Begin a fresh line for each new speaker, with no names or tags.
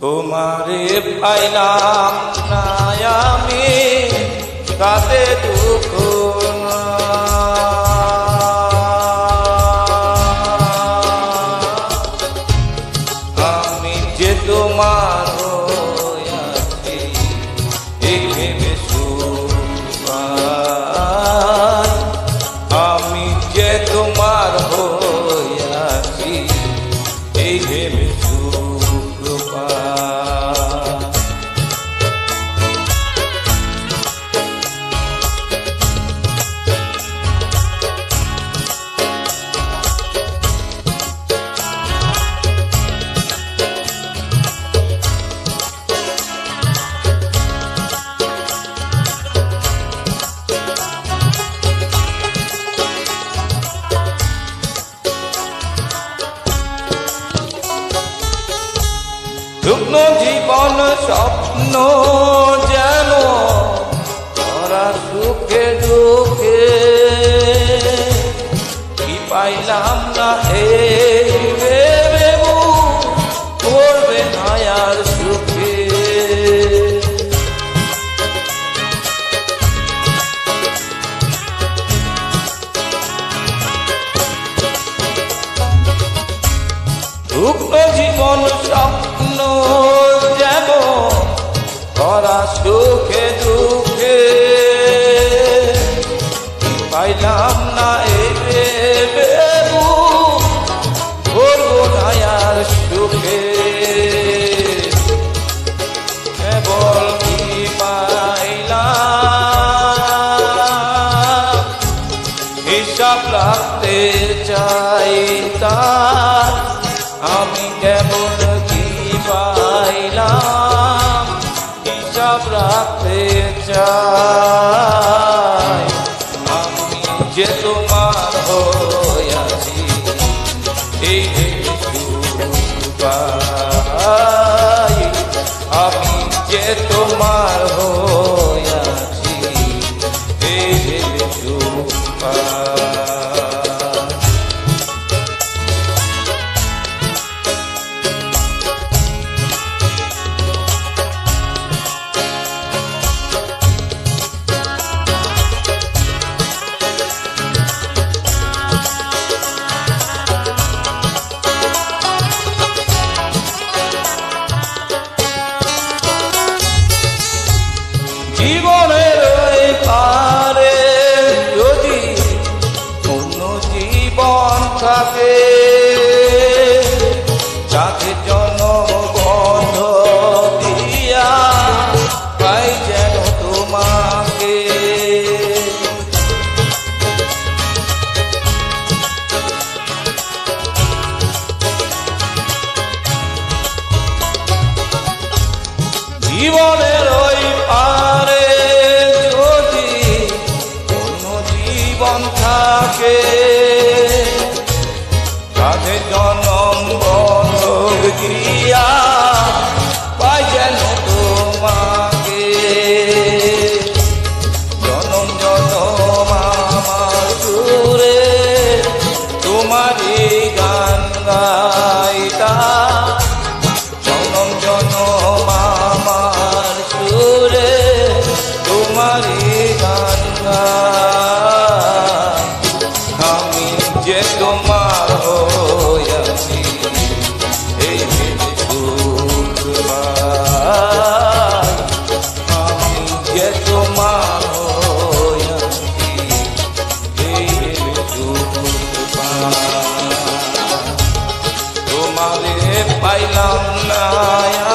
তোমারে পাইলাম না আমি তাতে দুঃখ শুকন জীবন স্বপ্ন যেন তারা সুখে দুঃখে। কি পাইলাম না হে করবে না সুখে রাখতে চাই। আমি যে তোমার হইয়াছি এই আমি যে তোমার হইয়াছি এই জীবনের ওই পারে যদি কোন জীবন থাকে তাদের জনম বন্ধক দিয়া পাই যেন তোমাকে। জনম জনম আমার সুরে তোমারই গান গাইতা পাইলাম না।